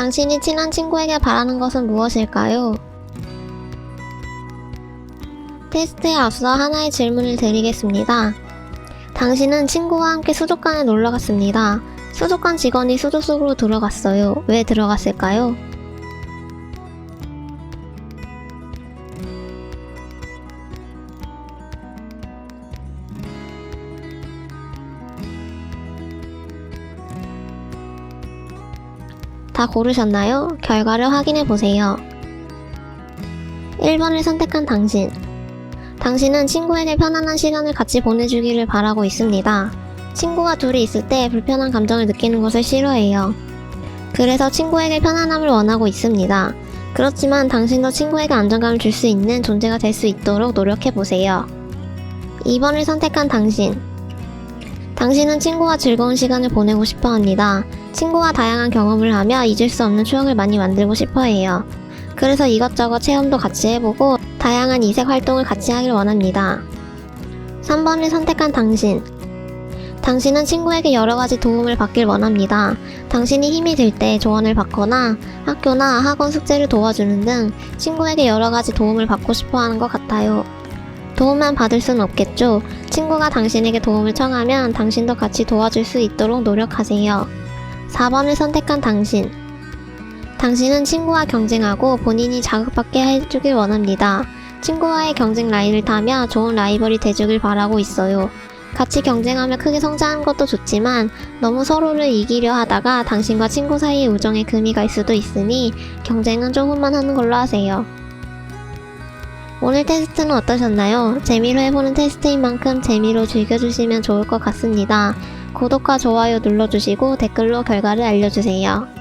당신이 친한 친구에게 바라는 것은 무엇일까요? 테스트에 앞서 하나의 질문을 드리겠습니다. 당신은 친구와 함께 수족관에 놀러 갔습니다. 수족관 직원이 수조 속으로 들어갔어요. 왜 들어갔을까요? 다 고르셨나요? 결과를 확인해 보세요. 1번을 선택한 당신. 당신은 친구에게 편안한 시간을 같이 보내주기를 바라고 있습니다. 친구가 둘이 있을 때 불편한 감정을 느끼는 것을 싫어해요. 그래서 친구에게 편안함을 원하고 있습니다. 그렇지만 당신도 친구에게 안정감을 줄 수 있는 존재가 될 수 있도록 노력해 보세요. 2번을 선택한 당신. 당신은 친구와 즐거운 시간을 보내고 싶어 합니다. 친구와 다양한 경험을 하며 잊을 수 없는 추억을 많이 만들고 싶어 해요. 그래서 이것저것 체험도 같이 해보고 다양한 이색 활동을 같이 하길 원합니다. 3번을 선택한 당신. 당신은 친구에게 여러 가지 도움을 받길 원합니다. 당신이 힘이 들 때 조언을 받거나 학교나 학원 숙제를 도와주는 등 친구에게 여러 가지 도움을 받고 싶어 하는 것 같아요. 도움만 받을 순 없겠죠. 친구가 당신에게 도움을 청하면 당신도 같이 도와줄 수 있도록 노력하세요. 4번을 선택한 당신. 당신은 친구와 경쟁하고 본인이 자극받게 해주길 원합니다. 친구와의 경쟁 라인을 타며 좋은 라이벌이 돼주길 바라고 있어요. 같이 경쟁하며 크게 성장하는 것도 좋지만 너무 서로를 이기려 하다가 당신과 친구 사이의 우정에 금이 갈 수도 있으니 경쟁은 조금만 하는 걸로 하세요. 오늘 테스트는 어떠셨나요? 재미로 해보는 테스트인 만큼 재미로 즐겨주시면 좋을 것 같습니다. 구독과 좋아요 눌러주시고 댓글로 결과를 알려주세요.